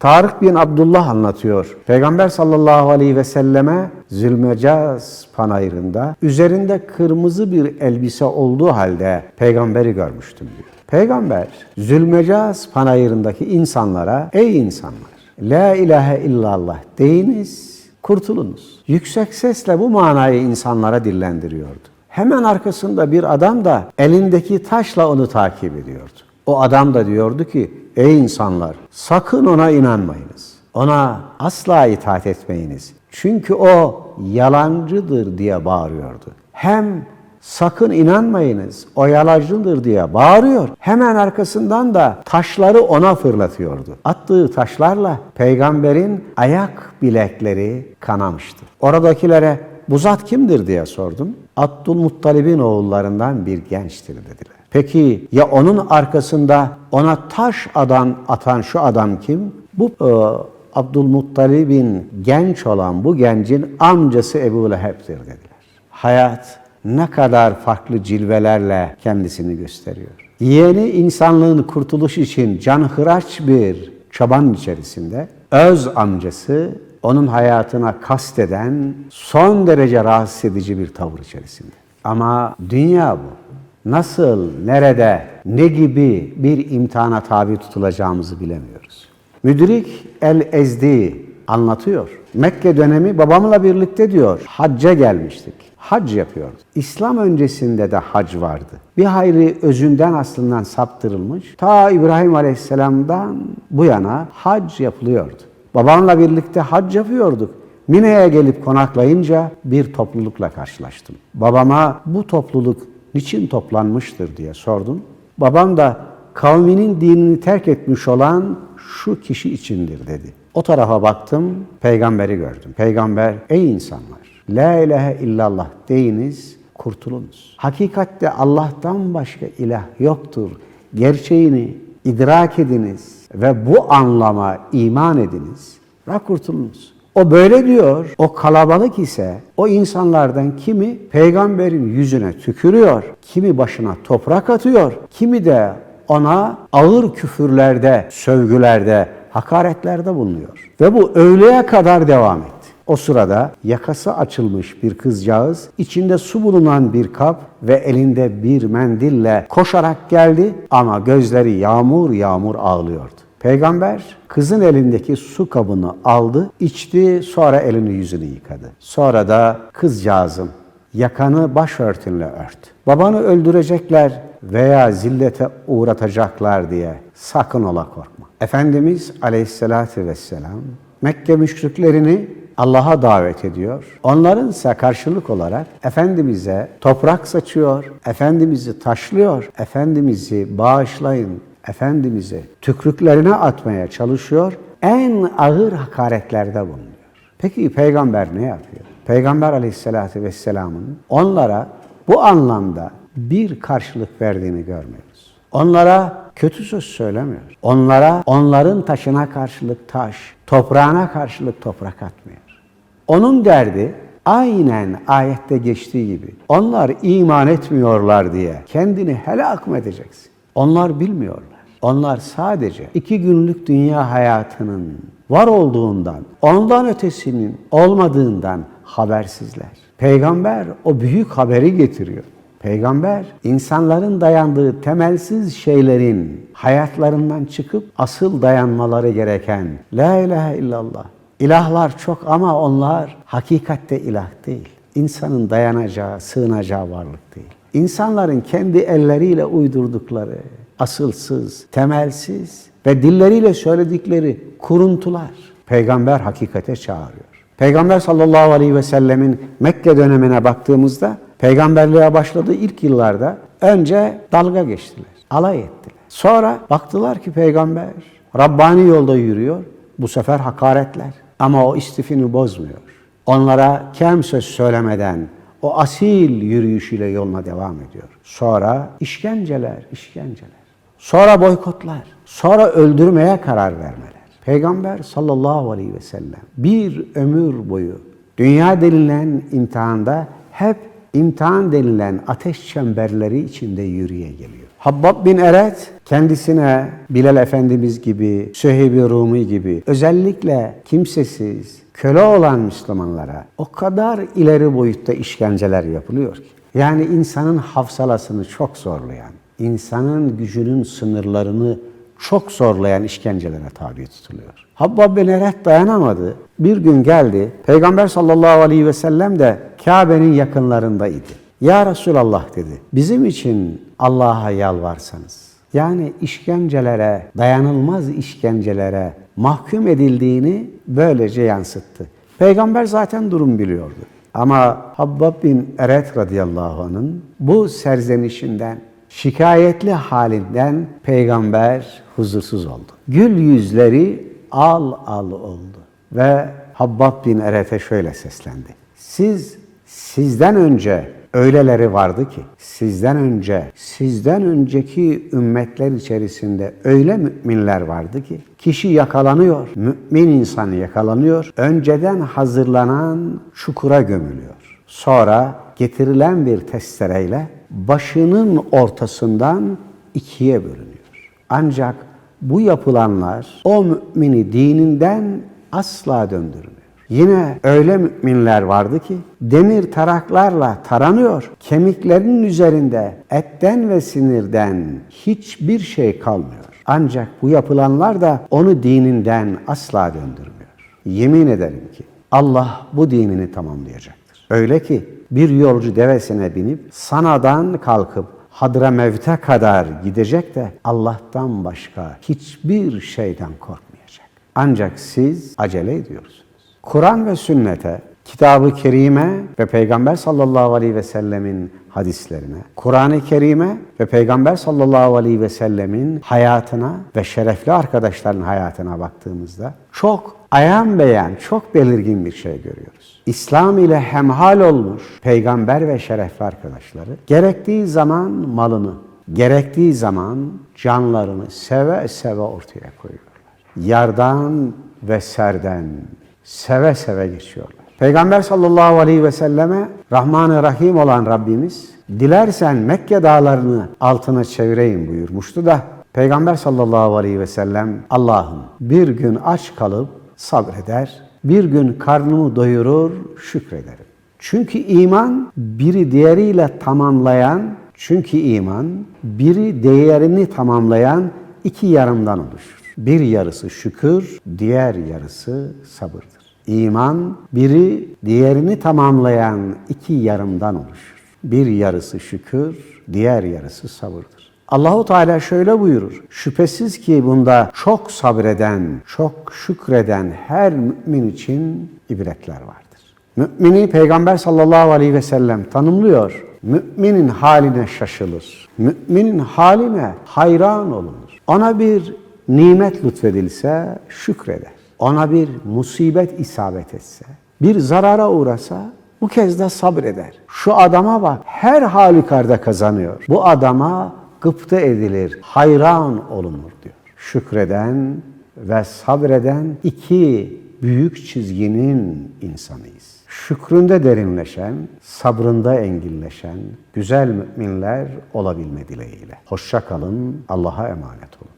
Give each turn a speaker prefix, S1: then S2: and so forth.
S1: Tarık bin Abdullah anlatıyor. Peygamber sallallahu aleyhi ve selleme Zülmecaz panayırında üzerinde kırmızı bir elbise olduğu halde peygamberi görmüştüm diyor. Peygamber Zülmecaz panayırındaki insanlara ey insanlar la ilahe illallah deyiniz kurtulunuz. Yüksek sesle bu manayı insanlara dillendiriyordu. Hemen arkasında bir adam da elindeki taşla onu takip ediyordu. O adam da diyordu ki ey insanlar sakın ona inanmayınız. Ona asla itaat etmeyiniz. Çünkü o yalancıdır diye bağırıyordu. Hem sakın inanmayınız o yalancıdır diye bağırıyor. Hemen arkasından da taşları ona fırlatıyordu. Attığı taşlarla peygamberin ayak bilekleri kanamıştı. Oradakilere bu zat kimdir diye sordum. Abdülmuttalib'in oğullarından bir gençtir dediler. Peki ya onun arkasında ona taş adan atan şu adam kim? Bu e, Abdülmuttalib'in genç olan bu gencin amcası Ebu Leheb'dir dediler. Hayat ne kadar farklı cilvelerle kendisini gösteriyor. Yeğeni insanlığın kurtuluş için canhıraç bir çabanın içerisinde öz amcası onun hayatına kasteden son derece rahatsız edici bir tavır içerisinde. Ama dünya bu. Nasıl, nerede, ne gibi bir imtihana tabi tutulacağımızı bilemiyoruz. Müdrik el-Ezdi anlatıyor. Mekke dönemi babamla birlikte diyor hacca gelmiştik. Hac yapıyoruz. İslam öncesinde de hac vardı. Bir hayri özünden aslından saptırılmış. Ta İbrahim Aleyhisselam'dan bu yana hac yapılıyordu. Babamla birlikte hac yapıyorduk. Mine'ye gelip konaklayınca bir toplulukla karşılaştım. Babama bu topluluk niçin toplanmıştır diye sordum. Babam da kavminin dinini terk etmiş olan şu kişi içindir dedi. O tarafa baktım, peygamberi gördüm. Peygamber, ey insanlar, la ilahe illallah deyiniz, kurtulunuz. Hakikatte Allah'tan başka ilah yoktur. Gerçeğini idrak ediniz ve bu anlama iman ediniz ve kurtulunuz. O böyle diyor. O kalabalık ise o insanlardan kimi peygamberin yüzüne tükürüyor, kimi başına toprak atıyor, kimi de ona ağır küfürlerde, sövgülerde, hakaretlerde bulunuyor. Ve bu öğleye kadar devam etti. O sırada yakası açılmış bir kızcağız, içinde su bulunan bir kap ve elinde bir mendille koşarak geldi ama gözleri yağmur yağmur ağlıyordu. Peygamber kızın elindeki su kabını aldı, içti, sonra elini yüzünü yıkadı. Sonra da kızcağızım yakanı başörtünle ört. Babanı öldürecekler veya zillete uğratacaklar diye sakın ola korkma. Efendimiz aleyhissalatü vesselam Mekke müşriklerini Allah'a davet ediyor. Onların ise karşılık olarak Efendimiz'e toprak saçıyor, Efendimiz'i taşlıyor, Efendimiz'i bağışlayın, Efendimiz'i tükrüklerine atmaya çalışıyor. En ağır hakaretlerde bulunuyor. Peki peygamber ne yapıyor? Peygamber aleyhissalatü vesselamın onlara bu anlamda bir karşılık verdiğini görmüyoruz. Onlara kötü söz söylemiyor. Onlara onların taşına karşılık taş, toprağına karşılık toprak atmıyor. Onun derdi aynen ayette geçtiği gibi onlar iman etmiyorlar diye kendini helak mı edeceksin? Onlar bilmiyorlar. Onlar sadece iki günlük dünya hayatının var olduğundan, ondan ötesinin olmadığından habersizler. Peygamber o büyük haberi getiriyor. Peygamber insanların dayandığı temelsiz şeylerin hayatlarından çıkıp asıl dayanmaları gereken La ilahe illallah. İlahlar çok ama onlar hakikatte ilah değil. İnsanın dayanacağı, sığınacağı varlık değil. İnsanların kendi elleriyle uydurdukları asılsız, temelsiz ve dilleriyle söyledikleri kuruntular. Peygamber hakikate çağırıyor. Peygamber sallallahu aleyhi ve sellemin Mekke dönemine baktığımızda peygamberliğe başladığı ilk yıllarda önce dalga geçtiler, alay ettiler. Sonra baktılar ki peygamber Rabbani yolda yürüyor. Bu sefer hakaretler. Ama o istifini bozmuyor. Onlara kem söz söylemeden o asil yürüyüşüyle yoluna devam ediyor. Sonra işkenceler, işkenceler. Sonra boykotlar. Sonra öldürmeye karar vermeler. Peygamber sallallahu aleyhi ve sellem bir ömür boyu dünya denilen imtihanda hep imtihan denilen ateş çemberleri içinde yürüye geliyor. Habbab bin Eret kendisine Bilal Efendimiz gibi, Süheyb-i Rumi gibi özellikle kimsesiz, köle olan Müslümanlara o kadar ileri boyutta işkenceler yapılıyor ki. Yani insanın hafsalasını çok zorlayan, insanın gücünün sınırlarını çok zorlayan işkencelere tabi tutuluyor. Habbab bin Eret dayanamadı. Bir gün geldi. Peygamber sallallahu aleyhi ve sellem de Kabe'nin yakınlarındaydı. Ya Resulallah dedi. Bizim için Allah'a yalvarsanız. Yani işkencelere, dayanılmaz işkencelere mahkum edildiğini böylece yansıttı. Peygamber zaten durum biliyordu. Ama Habbab bin Eret radıyallahu anh'ın bu serzenişinden, şikayetli halinden peygamber huzursuz oldu. Gül yüzleri al al oldu. Ve Habbab bin Eret'e şöyle seslendi. Siz sizden önce öyleleri vardı ki, sizden önce, sizden önceki ümmetler içerisinde öyle müminler vardı ki, kişi yakalanıyor, mümin insan yakalanıyor, önceden hazırlanan çukura gömülüyor. Sonra getirilen bir testereyle başının ortasından ikiye bölünüyor. Ancak bu yapılanlar o mümini dininden asla döndürmüyor. Yine öyle müminler vardı ki demir taraklarla taranıyor. Kemiklerinin üzerinde etten ve sinirden hiçbir şey kalmıyor. Ancak bu yapılanlar da onu dininden asla döndürmüyor. Yemin ederim ki Allah bu dinini tamamlayacaktır. Öyle ki bir yolcu devesine binip Sana'dan kalkıp Hadramevt'e kadar gidecek de Allah'tan başka hiçbir şeyden korkmayacak. Ancak siz acele ediyorsunuz. Kur'an ve sünnete, kitabı kerime ve Peygamber sallallahu aleyhi ve sellemin hadislerine, Kur'an-ı Kerime ve Peygamber sallallahu aleyhi ve sellemin hayatına ve şerefli arkadaşların hayatına baktığımızda çok ayan beyan, çok belirgin bir şey görüyoruz. İslam ile hemhal olmuş peygamber ve şerefli arkadaşları gerektiği zaman malını, gerektiği zaman canlarını seve seve ortaya koyuyorlar. Yardan ve serden seve seve geçiyorlar. Peygamber sallallahu aleyhi ve selleme Rahman-ı Rahim olan Rabbimiz dilersen Mekke dağlarını altına çevireyim buyurmuştu da Peygamber sallallahu aleyhi ve sellem Allah'ım bir gün aç kalıp sabreder, bir gün karnımı doyurur şükrederim. Çünkü iman biri diğeriyle tamamlayan, çünkü iman biri diğerini tamamlayan iki yarımdan oluşur. Bir yarısı şükür, diğer yarısı sabırdır. İman biri diğerini tamamlayan iki yarımdan oluşur. Bir yarısı şükür, diğer yarısı sabırdır. Allahu Teala şöyle buyurur. Şüphesiz ki bunda çok sabreden, çok şükreden her mümin için ibretler vardır. Mümini Peygamber sallallahu aleyhi ve sellem tanımlıyor. Müminin haline şaşılır. Müminin haline hayran olunur. Ona bir nimet lütfedilse şükreder. Ona bir musibet isabet etse, bir zarara uğrasa bu kez de sabreder. Şu adama bak her halükarda kazanıyor. Bu adama gıpta edilir, hayran olunur diyor. Şükreden ve sabreden iki büyük çizginin insanıyız. Şükründe derinleşen, sabrında engilleşen güzel müminler olabilme dileğiyle. Hoşça kalın, Allah'a emanet olun.